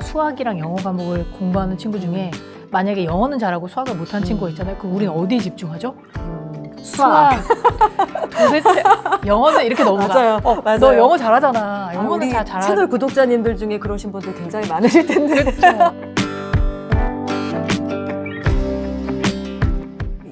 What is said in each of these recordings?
수학이랑 영어 과목을 공부하는 친구 중에 만약에 영어는 잘하고 수학을 못하는 친구가 있잖아요. 그럼 우리는 어디에 집중하죠? 음, 수학. 도대체 영어는 이렇게 넘어가. 맞아요. 어, 맞아요. 너 영어 잘하잖아. 아, 영어는 다 잘하는. 채널 구독자님들 중에 그러신 분들 굉장히 많으실 텐데.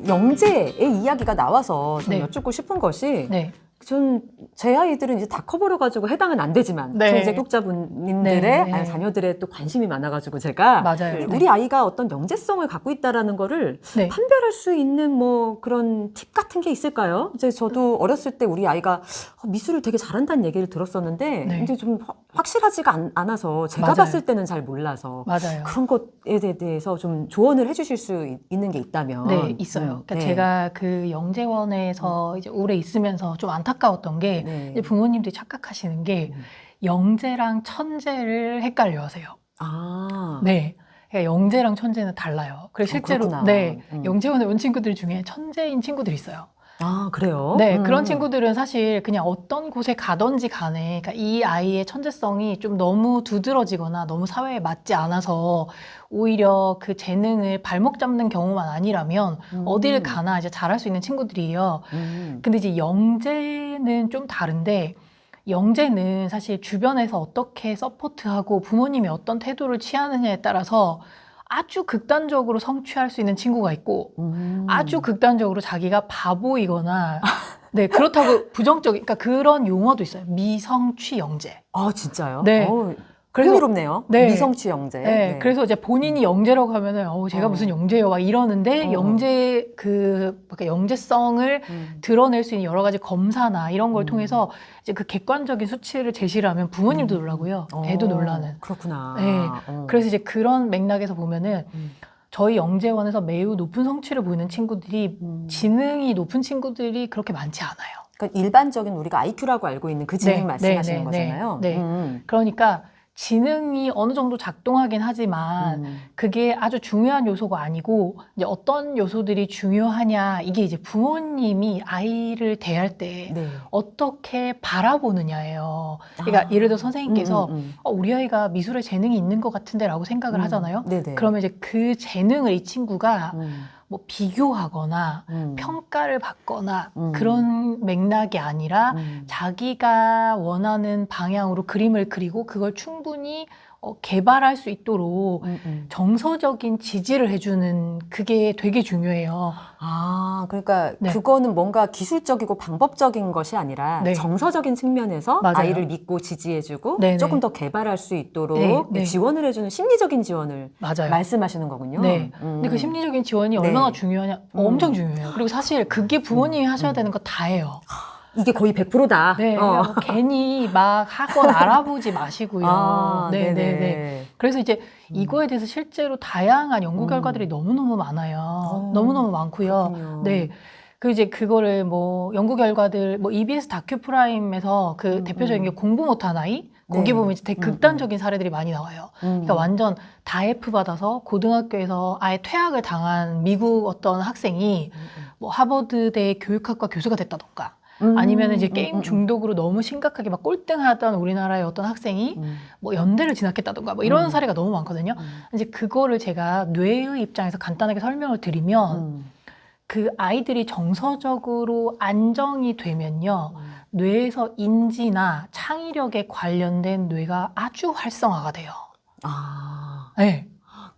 영재의 이야기가 나와서 좀 네. 여쭙고 싶은 것이 네. 전 제 아이들은 이제 다 커버려가지고 해당은 안 되지만 네. 독자분님들의 네, 네. 아니, 자녀들의 또 관심이 많아가지고 제가 맞아요. 우리 아이가 어떤 영재성을 갖고 있다라는 거를 네. 판별할 수 있는 뭐 그런 팁 같은 게 있을까요? 이제 저도 어렸을 때 우리 아이가 어, 미술을 되게 잘한다는 얘기를 들었었는데 네. 이제 좀 확- 확실하지가 않, 않아서 제가 맞아요. 봤을 때는 잘 몰라서 맞아요. 그런 것에 대- 대해서 좀 조언을 해주실 수 있- 있는 게 있다면 네, 있어요. 음, 그러니까 네. 제가 그 영재원에서 이제 오래 있으면서 좀 안타까웠던 게 네. 부모님들이 착각하시는 게 음. 영재랑 천재를 헷갈려 하세요. 아 네. 그러니까 영재랑 천재는 달라요. 그래서 어, 실제로 그렇구나. 네 음. 영재원에 온 친구들 중에 천재인 친구들이 있어요. 아 그래요? 네 음. 그런 친구들은 사실 그냥 어떤 곳에 가든지 간에 그러니까 이 아이의 천재성이 좀 너무 두드러지거나 너무 사회에 맞지 않아서 오히려 그 재능을 발목 잡는 경우만 아니라면 음. 어딜 가나 이제 잘할 수 있는 친구들이에요. 음. 근데 이제 영재는 좀 다른데 영재는 사실 주변에서 어떻게 서포트하고 부모님이 어떤 태도를 취하느냐에 따라서 아주 극단적으로 성취할 수 있는 친구가 있고 음. 아주 극단적으로 자기가 바보이거나 네 그렇다고 부정적 그러니까 그런 용어도 있어요 미성취 영재 아 진짜요? 네. 어, 그래서- 흥미롭네요. 네. 미성취 영재. 네, 그래서 이제 본인이 영재라고 하면은 어 제가 어. 무슨 영재요 막 이러는데 어. 영재 그 그러니까 영재성을 음. 드러낼 수 있는 여러 가지 검사나 이런 걸 음. 통해서 이제 그 객관적인 수치를 제시를 하면 부모님도 음. 놀라고요. 어, 애도 놀라는. 그렇구나. 네. 어. 그래서 이제 그런 맥락에서 보면은 음. 저희 영재원에서 매우 높은 성취를 보이는 친구들이 음. 지능이 높은 친구들이 그렇게 많지 않아요. 그러니까 일반적인 우리가 IQ라고 알고 있는 그 지능 네, 말씀하시는 네, 네, 거잖아요. 네. 음. 그러니까 지능이 어느 정도 작동하긴 하지만 음. 그게 아주 중요한 요소가 아니고 이제 어떤 요소들이 중요하냐 이게 이제 부모님이 아이를 대할 때 네. 어떻게 바라보느냐예요. 그러니까 아. 예를 들어 선생님께서 음, 음, 음. 어, 우리 아이가 미술에 재능이 있는 것 같은데라고 생각을 음. 하잖아요. 네네. 그러면 이제 그 재능을 이 친구가 음. 뭐 비교하거나 음. 평가를 받거나 음. 그런 맥락이 아니라 음. 자기가 원하는 방향으로 그림을 그리고 그걸 충분히 어, 개발할 수 있도록 음, 음. 정서적인 지지를 해주는 그게 되게 중요해요. 아, 그러니까 네. 그거는 뭔가 기술적이고 방법적인 것이 아니라 네. 정서적인 측면에서 맞아요. 아이를 믿고 지지해주고 네네. 조금 더 개발할 수 있도록 네, 네. 지원을 해주는 심리적인 지원을 맞아요. 말씀하시는 거군요. 네. 음. 근데 그 심리적인 지원이 네. 얼마나 중요하냐? 어, 음. 엄청 중요해요. 그리고 사실 그게 부모님이 하셔야 음. 되는 거 다예요. 이게 거의 100%다. 네, 어. 뭐 괜히 막 학원 알아보지 마시고요. 아, 네, 네네. 네, 네. 그래서 이제 음. 이거에 대해서 실제로 다양한 연구 음. 결과들이 너무너무 많아요. 어, 너무너무 많고요. 그렇군요. 네. 그 이제 그거를 뭐 연구 결과들 뭐 EBS 다큐 프라임에서 그 음, 대표적인 음. 게 공부 못한 아이 거기 네. 보면 이제 되게 음, 극단적인 사례들이 많이 나와요. 음. 그러니까 완전 다 F 받아서 고등학교에서 아예 퇴학을 당한 미국 어떤 학생이 뭐 하버드대 교육학과 교수가 됐다던가 음. 아니면 이제 음, 게임 음, 음. 중독으로 너무 심각하게 막 꼴등하던 우리나라의 어떤 학생이 음. 뭐 연대를 진학했다던가 뭐 이런 음. 사례가 너무 많거든요. 음. 이제 그거를 제가 뇌의 입장에서 간단하게 설명을 드리면 음. 그 아이들이 정서적으로 안정이 되면요. 음. 뇌에서 인지나 창의력에 관련된 뇌가 아주 활성화가 돼요. 아. 네.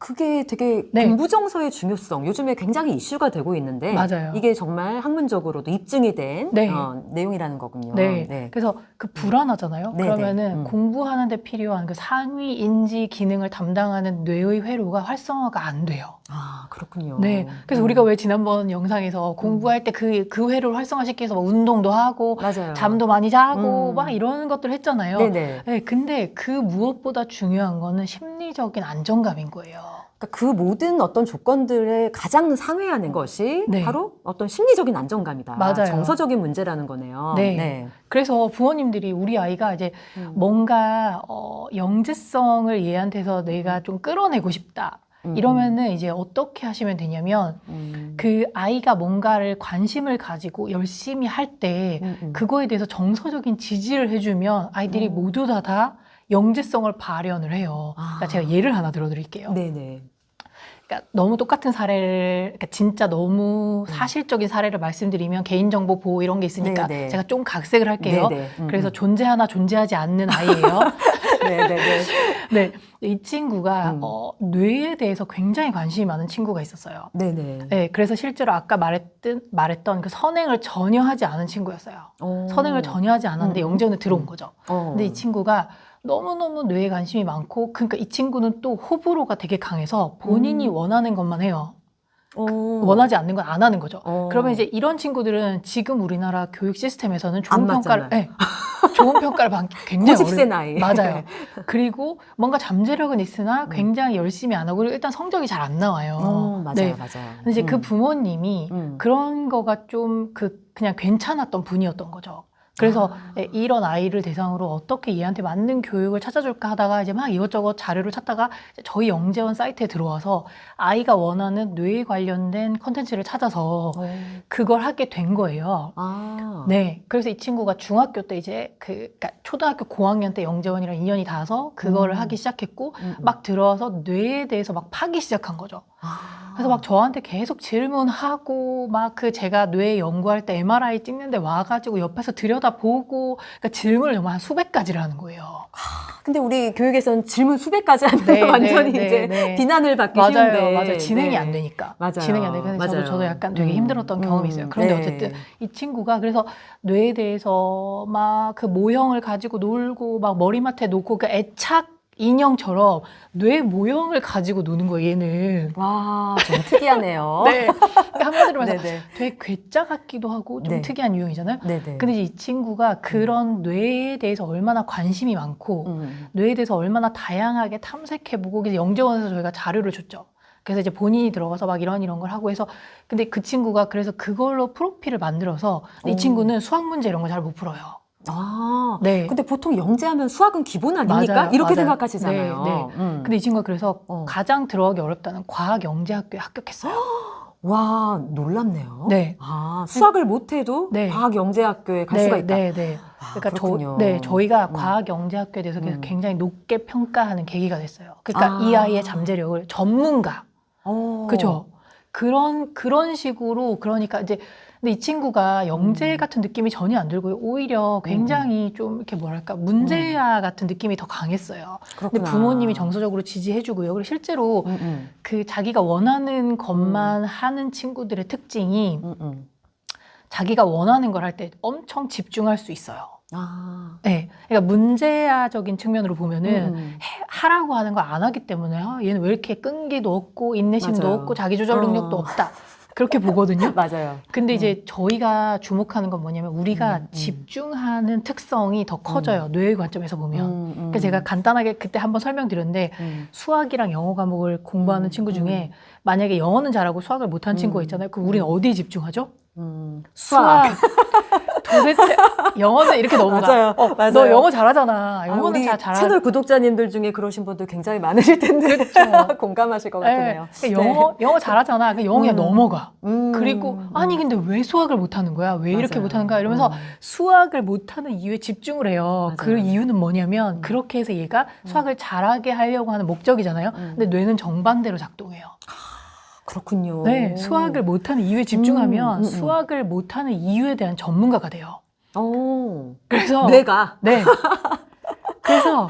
그게 되게 네. 공부 정서의 중요성 요즘에 굉장히 이슈가 되고 있는데 맞아요. 이게 정말 학문적으로도 입증이 된 네. 어, 내용이라는 거군요. 네. 그래서 그 불안하잖아요. 네, 그러면은 네. 음. 공부하는 데 필요한 그 상위 인지 기능을 담당하는 뇌의 회로가 활성화가 안 돼요. 아 그렇군요. 네. 그래서 음. 우리가 왜 지난번 영상에서 공부할 때 그그 회로를 활성화시켜서 뭐 운동도 하고 맞아요. 잠도 많이 자고 음. 막 이런 것들 했잖아요. 네네. 네, 근데 그 무엇보다 중요한 거는 심리적인 안정감인 거예요. 그러니까 그 모든 어떤 조건들에 가장 상회하는 것이 네. 바로 어떤 심리적인 안정감이다. 맞아요. 정서적인 문제라는 거네요. 네. 그래서 부모님들이 우리 아이가 이제 음. 뭔가 어, 영재성을 얘한테서 내가 좀 끌어내고 싶다. 음, 이러면은 이제 어떻게 하시면 되냐면 음. 그 아이가 뭔가를 관심을 가지고 열심히 할때 음, 음. 그거에 대해서 정서적인 지지를 해주면 아이들이 음. 모두 다다 영재성을 발현을 해요. 그러니까 아. 제가 예를 하나 들어드릴게요. 네네. 그러니까 너무 똑같은 사례를 그러니까 진짜 너무 음. 사실적인 사례를 말씀드리면 개인정보 보호 이런 게 있으니까 네, 네. 제가 좀 각색을 할게요. 네네. 음, 그래서 음. 존재하나 존재하지 않는 아이예요. 네네네. 네, 이 친구가 음. 어, 뇌에 대해서 굉장히 관심이 많은 친구가 있었어요. 네네. 네, 그래서 실제로 아까 말했던 말했던 그 선행을 전혀 하지 않은 친구였어요. 어. 선행을 전혀 하지 않았는데 음, 영재원에 음, 들어온 음. 거죠. 어. 근데 이 친구가 너무너무 뇌에 관심이 많고, 그러니까 이 친구는 또 호불호가 되게 강해서 본인이 음. 원하는 것만 해요. 어. 원하지 않는 건 안 하는 거죠. 어. 그러면 이제 이런 친구들은 지금 우리나라 교육 시스템에서는 좋은 안 평가를. 네, 좋은 평가를 받기 굉장히 고집센 아이. 맞아요. 그리고 뭔가 잠재력은 있으나 음. 굉장히 열심히 안 하고 일단 성적이 잘 안 나와요. 어, 맞아요, 네. 맞아요. 근데 이제 그 음. 부모님이 음. 그런 거가 좀 그 그냥 괜찮았던 분이었던 거죠. 그래서 아. 예, 이런 아이를 대상으로 어떻게 얘한테 맞는 교육을 찾아줄까 하다가 이제 막 이것저것 자료를 찾다가 저희 영재원 사이트에 들어와서 아이가 원하는 뇌에 관련된 컨텐츠를 찾아서 어. 그걸 하게 된 거예요. 아. 네. 그래서 이 친구가 중학교 때 이제 그, 그러니까 초등학교 고학년 때 영재원이랑 인연이 닿아서 그거를 음. 하기 시작했고 음, 음. 막 들어와서 뇌에 대해서 막 파기 시작한 거죠. 아. 그래서 막 저한테 계속 질문하고 막 그 제가 뇌 연구할 때 MRI 찍는데 와가지고 옆에서 들여다보고 그러니까 질문을 정말 한 수백 가지를 하는 거예요. 근데 우리 교육에서는 질문 수백 가지 하면 네, 완전히 네, 이제 네, 네. 비난을 받기 맞아요, 쉬운데. 맞아요. 진행이 네. 안 되니까. 맞아요. 진행이 안 되니까 저도. 저도 약간 되게 음, 힘들었던 경험이 있어요. 음, 그런데 네. 어쨌든 이 친구가 그래서 뇌에 대해서 막 그 모형을 가지고 놀고 막 머리맡에 놓고 그 애착 인형처럼 뇌 모형을 가지고 노는 거예요, 얘는. 와, 좀 특이하네요. 네. 그러니까 한마디로 말해서 네네. 되게 괴짜 같기도 하고 좀 네. 특이한 유형이잖아요. 네네. 근데 이제 이 친구가 그런 뇌에 대해서 얼마나 관심이 많고 음. 뇌에 대해서 얼마나 다양하게 탐색해보고 그래서 영재원에서 저희가 자료를 줬죠. 그래서 이제 본인이 들어가서 막 이런 이런 걸 하고 해서 근데 그 친구가 그래서 그걸로 프로필을 만들어서 이 오. 친구는 수학 문제 이런 거 잘 못 풀어요. 아. 네. 근데 보통 영재하면 수학은 기본 아닙니까? 맞아요, 이렇게 맞아요. 생각하시잖아요. 네, 네. 음. 근데 이 친구가 그래서 어. 가장 들어가기 어렵다는 과학 영재학교에 합격했어요. 와, 놀랍네요. 네. 아, 수학을 못해도 네. 과학 영재학교에 갈 네, 수가 있다. 네, 네. 아, 그러니까 그렇군요. 저, 네, 저희가 음. 과학 영재학교에 대해서 음. 굉장히 높게 평가하는 계기가 됐어요. 그러니까 아. 이 아이의 잠재력을 전문가, 어. 그죠? 그런 그런 식으로 그러니까 이제 근데 이 친구가 영재 음. 같은 느낌이 전혀 안 들고요. 오히려 굉장히 좀 이렇게 뭐랄까 문제아 같은 느낌이 더 강했어요. 근데 그렇구나. 부모님이 정서적으로 지지해주고요. 그리고 실제로 음, 음, 그 자기가 원하는 것만 하는 친구들의 특징이 음, 음. 자기가 원하는 걸 할 때 엄청 집중할 수 있어요. 아. 네, 그러니까 문제아적인 측면으로 보면은 음. 해- 하라고 하는 걸 안 하기 때문에 아, 얘는 왜 이렇게 끈기도 없고 인내심도 맞아요. 없고 자기 조절 능력도 어. 없다 그렇게 보거든요. 맞아요. 근데 이제 저희가 주목하는 건 뭐냐면 우리가 음, 음. 집중하는 특성이 더 커져요. 뇌의 관점에서 보면. 음, 음. 그러니까 제가 간단하게 그때 한번 설명드렸는데 음. 수학이랑 영어 과목을 공부하는 음, 친구 중에 만약에 영어는 잘하고 수학을 못한 음. 친구가 있잖아요. 그럼 우리는 어디에 집중하죠? 음. 수학. 도대체 영어는 이렇게 넘어가. 맞아요. 어, 맞아요. 너 영어 잘하잖아. 아, 영어는 우리 잘 잘하. 채널 구독자님들 중에 그러신 분들 굉장히 많으실 텐데 그렇죠. 공감하실 것 네. 같으네요. 그러니까 영어 영어 잘하잖아. 그 영어 그냥 음. 넘어가. 음. 그리고 아니 근데 왜 수학을 못하는 거야? 왜 이렇게 맞아요. 못하는 거야? 이러면서 음. 수학을 못하는 이유에 집중을 해요. 맞아요. 그 이유는 뭐냐면 음. 그렇게 해서 얘가 수학을 잘하게 하려고 하는 목적이잖아요. 음. 근데 뇌는 정반대로 작동해요. 그렇군요. 네, 수학을 못하는 이유에 집중하면 음, 음, 음. 수학을 못하는 이유에 대한 전문가가 돼요. 오. 그래서 뇌가 네. 그래서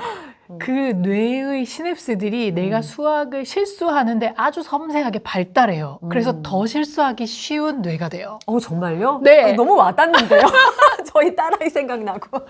음. 그 뇌의 시냅스들이 내가 음. 수학을 실수하는데 아주 섬세하게 발달해요. 그래서 음. 더 실수하기 쉬운 뇌가 돼요. 어 정말요? 네. 아니, 너무 와닿는데요. 저희 딸아이 생각나고.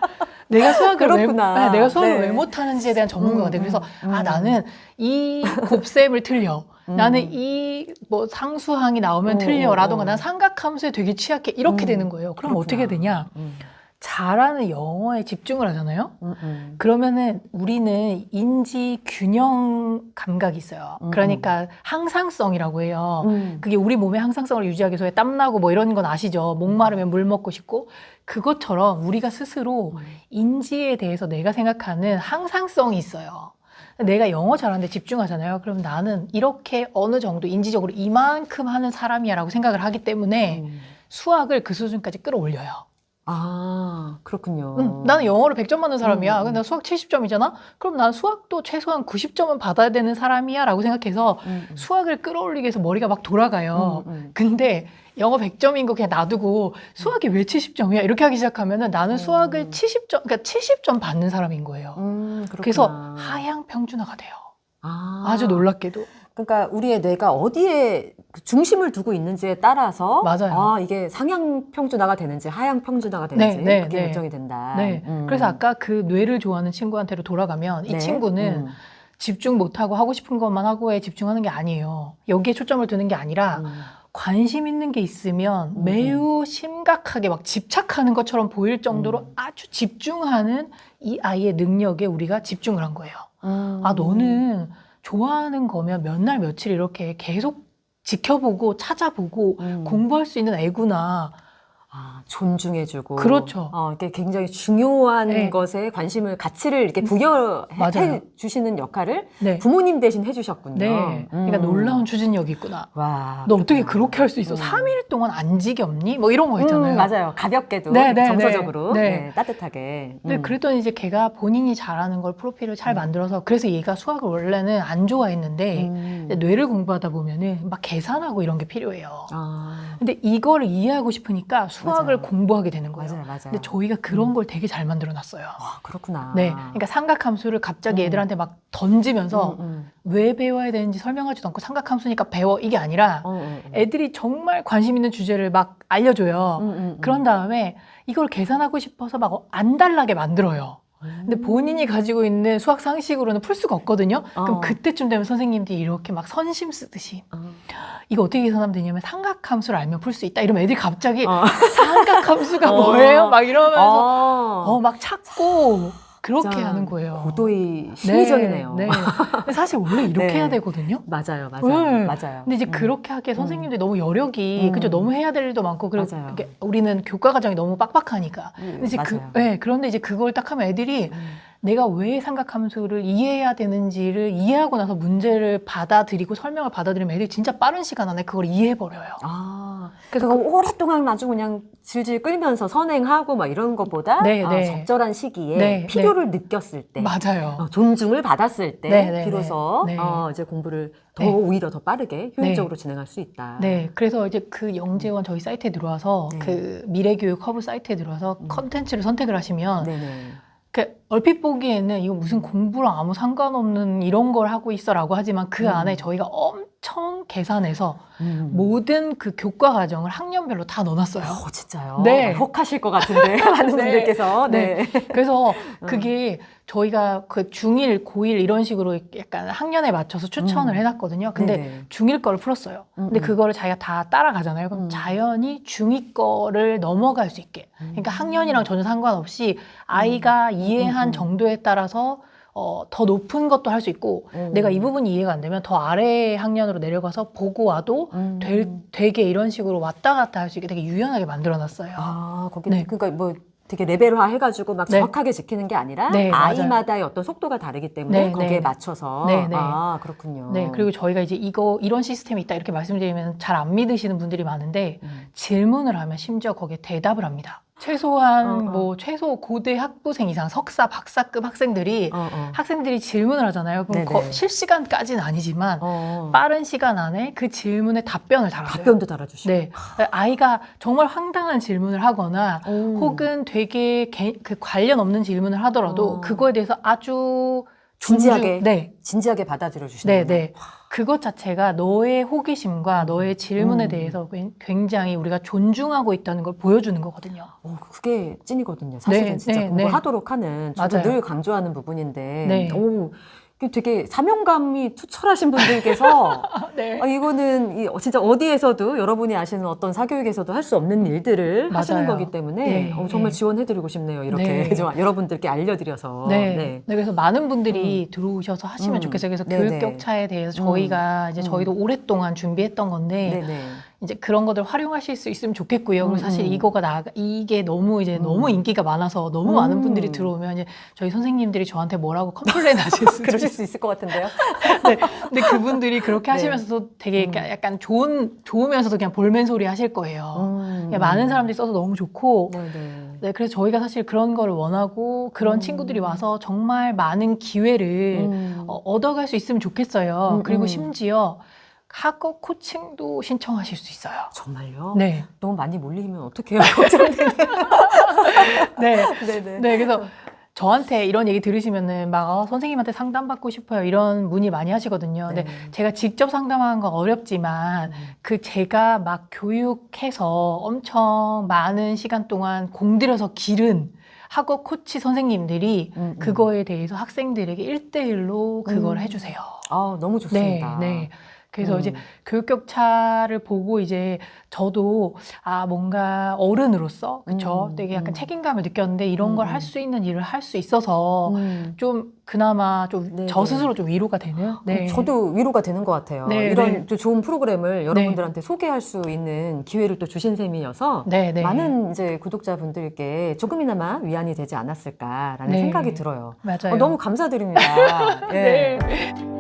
내가 수학을 그렇구나. 왜, 네, 내가 수학을 네. 왜 못하는지에 대한 전문가가 음, 돼. 그래서 음, 아 음. 나는 이 곱셈을 틀려. 음. 나는 이 뭐 상수항이 나오면 어, 틀려라던가 어. 난 삼각함수에 되게 취약해 이렇게 음. 되는 거예요. 그럼 그렇구나. 어떻게 되냐? 음. 잘하는 영어에 집중을 하잖아요. 음, 음. 그러면은 우리는 인지 균형 감각이 있어요. 음, 그러니까 항상성이라고 해요. 음. 그게 우리 몸의 항상성을 유지하기 위해서 땀나고 뭐 이런 건 아시죠? 목마르면 물 먹고 싶고 그것처럼 우리가 스스로 인지에 대해서 내가 생각하는 항상성이 있어요. 내가 영어 잘하는데 집중하잖아요. 그럼 나는 이렇게 어느 정도 인지적으로 이만큼 하는 사람이야라고 생각을 하기 때문에 음. 수학을 그 수준까지 끌어올려요. 아, 그렇군요. 응, 나는 영어를 100점 받는 사람이야. 음, 근데 나 수학 70점이잖아? 그럼 난 수학도 최소한 90점은 받아야 되는 사람이야 라고 생각해서 음, 음. 수학을 끌어올리기 위해서 머리가 막 돌아가요. 음, 음. 근데 영어 100점인 거 그냥 놔두고 수학이 왜 70점이야? 이렇게 하기 시작하면은 나는 음. 수학을 70점, 그러니까 70점 받는 사람인 거예요. 음. 그래서 하향 평준화가 돼요. 아. 아주 놀랍게도. 그러니까 우리의 뇌가 어디에 그 중심을 두고 있는지에 따라서 맞아요. 아, 이게 상향 평준화가 되는지 하향 평준화가 되는지 네, 네, 그게 네. 결정이 된다. 네. 음. 그래서 아까 그 뇌를 좋아하는 친구한테로 돌아가면 이 네. 친구는 음. 집중 못하고 하고 싶은 것만 하고에 집중하는 게 아니에요. 여기에 초점을 두는 게 아니라 음. 관심 있는 게 있으면 음. 매우 심각하게 막 집착하는 것처럼 보일 정도로 음. 아주 집중하는 이 아이의 능력에 우리가 집중을 한 거예요. 음. 아, 너는 좋아하는 거면 몇 날 며칠 이렇게 계속 지켜보고 찾아보고 음. 공부할 수 있는 애구나. 아, 존중해주고. 그렇죠. 어, 이렇게 굉장히 중요한 네. 것에 관심을, 가치를 이렇게 부여해 맞아요. 주시는 역할을 네. 부모님 대신 해주셨군요. 네. 그러니까 음. 놀라운 추진력이 있구나. 와. 너 어떻게. 그렇게 할 수 있어? 음. 삼 3일 동안 안 지겹니? 뭐 이런 거 있잖아요. 음, 맞아요. 가볍게도 네, 네, 정서적으로 네. 네, 따뜻하게. 근데 음. 그랬더니 이제 걔가 본인이 잘하는 걸 프로필을 잘 음. 만들어서 그래서 얘가 수학을 원래는 안 좋아했는데 음. 뇌를 공부하다 보면은 막 계산하고 이런 게 필요해요. 아, 근데 이거를 이해하고 싶으니까 수학을 맞아요. 공부하게 되는 거예요. 맞아요, 맞아요. 근데 저희가 그런 음. 걸 되게 잘 만들어 놨어요. 아, 그렇구나. 네. 그러니까 삼각함수를 갑자기 음. 애들한테 막 던지면서 음, 음. 왜 배워야 되는지 설명하지도 않고 삼각함수니까 배워 이게 아니라 어, 어, 어. 애들이 정말 관심 있는 주제를 막 알려줘요. 음, 음, 음. 그런 다음에 이걸 계산하고 싶어서 막 안달나게 만들어요. 음. 근데 본인이 가지고 있는 수학 상식으로는 풀 수가 없거든요. 어. 그럼 그때쯤 되면 선생님들이 이렇게 막 선심 쓰듯이 어. 이거 어떻게 계산하면 되냐면 삼각함수를 알면 풀 수 있다. 이러면 애들이 갑자기 어. 삼각함수가 어. 뭐예요? 막 이러면서 어. 어 막 찾고 그렇게 진짜 하는 거예요. 고도의 심리전이네요. 네. 네. 근데 사실 원래 이렇게 네. 해야 되거든요. 맞아요, 맞아요, 네. 맞아요. 근데 이제 음. 그렇게 하기에 선생님들이 너무 여력이 음. 그죠 너무 해야 될 일도 많고 그리고 우리는 교과 과정이 너무 빡빡하니까 근데 이제 그 맞아요. 네, 그런데 이제 그걸 딱 하면 애들이 음. 내가 왜 삼각함수를 이해해야 되는지를 이해하고 나서 문제를 받아들이고 설명을 받아들이면 애들이 진짜 빠른 시간 안에 그걸 이해해 버려요. 아, 그래서 그거 오랫동안 아주 그냥 질질 끌면서 선행하고 막 이런 것보다 네, 아, 네. 적절한 시기에 네, 필요를 느꼈을 때, 맞아요. 어, 존중을 받았을 때 네, 네, 비로소 네. 네. 어, 이제 공부를 더 네. 오히려 더 빠르게 효율적으로 진행할 수 있다. 네, 그래서 이제 그 영재원 저희 사이트에 들어와서 네. 그 미래교육 허브 사이트에 들어와서 음. 컨텐츠를 선택을 하시면 네 네. 그 얼핏 보기에는 이거 무슨 공부랑 아무 상관없는 이런 걸 하고 있어라고 하지만 그 음. 안에 저희가 엄 청 계산해서 음. 모든 그 교과 과정을 학년별로 다 넣어놨어요. 어, 진짜요? 네. 혹하실 것 같은데 많은 네. 분들께서 네. 그래서 음. 그게 저희가 그 중1, 고1 이런 식으로 약간 학년에 맞춰서 추천을 음. 해놨거든요. 근데 네네. 중1 거를 풀었어요. 음, 근데 음. 그거를 자기가 다 따라가잖아요. 그럼 음. 자연히 중2 거를 넘어갈 수 있게. 그러니까 학년이랑 전혀 상관없이 아이가 이해한. 정도에 따라서 어, 더 높은 것도 할 수 있고 음. 내가 이 부분이 이해가 안 되면 더 아래 학년으로 내려가서 보고 와도 음. 될, 되게 이런 식으로 왔다 갔다 할 수 있게 되게 유연하게 만들어놨어요. 아, 거기 네. 그러니까 뭐 되게 레벨화 해가지고 막 네. 정확하게 지키는 게 아니라 네. 아이마다의 어떤 속도가 다르기 때문에 네, 거기에 네. 맞춰서 네, 네. 아 그렇군요. 네, 그리고 저희가 이제 이거 이런 시스템이 있다 이렇게 말씀드리면 잘 안 믿으시는 분들이 많은데 음. 질문을 하면 심지어 거기에 대답을 합니다. 최소한 어, 어. 뭐 최소 고대 학부생 이상 석사 박사급 학생들이 어, 어. 학생들이 질문을 하잖아요. 그럼 네네. 거- 실시간까지는 아니지만 어. 빠른 시간 안에 그 질문에 답변을 달아줘요. 답변도 달아주시고. 네, 아이가 정말 황당한 질문을 하거나 오. 혹은 되게 개- 그 관련 없는 질문을 하더라도 어. 그거에 대해서 아주 진지하게 네, 진지하게 받아들여 주시는. 네, 네. 그것 자체가 너의 호기심과 너의 질문에 음. 대해서 굉장히 우리가 존중하고 있다는 걸 보여주는 거거든요. 어, 그게 찐이거든요. 사실은 네, 진짜 네, 공부하도록 하는 저도 맞아요. 늘 강조하는 부분인데. 네. 오, 그 되게 사명감이 투철하신 분들께서 네. 아, 이거는 이- 진짜 어디에서도 여러분이 아시는 어떤 사교육에서도 할 수 없는 일들을 하시는 맞아요. 거기 때문에 네, 어, 정말 네. 지원해드리고 싶네요. 이렇게 네. 좀 여러분들께 알려드려서. 네. 네. 네, 그래서 많은 분들이 들어오셔서 하시면 음. 좋겠어요. 그래서 네, 교육 네. 격차에 대해서 음. 저희가 이제 음. 저희도 오랫동안 준비했던 건데 네, 네. 이제 그런 것들 활용하실 수 있으면 좋겠고요. 그리고 음, 사실 음. 이거가 나 이게 너무 이제 음. 너무 인기가 많아서 너무 음. 많은 분들이 들어오면 이제 저희 선생님들이 저한테 뭐라고 컴플레인 하실 수도 그러실. 수 있을 것 같은데요. 네. 근데 그분들이 그렇게 네. 하시면서도 되게 음. 약간- 좋은 좋으면서도 그냥 볼멘 소리 하실 거예요. 음. 그냥 많은 사람들이 써서 너무 좋고 네, 네. 네, 그래서 저희가 사실 그런 걸 원하고 그런 음. 친구들이 와서 정말 많은 기회를 음. 어, 얻어갈 수 있으면 좋겠어요. 음, 그리고 음. 심지어 학업 코칭도 신청하실 수 있어요. 정말요? 네. 너무 많이 몰리면 어떡해요? 걱정되네. 네. 네네. 네. 그래서 저한테 이런 얘기 들으시면은 막 어, 선생님한테 상담받고 싶어요. 이런 문의 많이 하시거든요. 근데 네. 제가 직접 상담하는 건 어렵지만 그 제가 막 교육해서 엄청 많은 시간 동안 공들여서 기른 학업 코치 선생님들이 음, 음. 그거에 대해서 학생들에게 일대일로 그걸 음. 해주세요. 아, 너무 좋습니다. 네, 네. 그래서 음. 이제 교육 격차를 보고 이제 저도 아 뭔가 어른으로서 그쵸 음, 되게 약간 음. 책임감을 느꼈는데 이런 음, 걸 음. 할수 있는 일을 할 수 있어서 음. 좀 그나마 좀 네, 저 네. 스스로 좀 위로가 되는 네. 저도 위로가 되는 것 같아요. 네, 이런 네. 또 좋은 프로그램을 여러분들한테 소개할 수 있는 기회를 또 주신 셈이어서 네, 네. 많은 이제 구독자분들께 조금이나마 위안이 되지 않았을까라는 네. 생각이 들어요. 맞아요. 어, 너무 감사드립니다. 예. 네.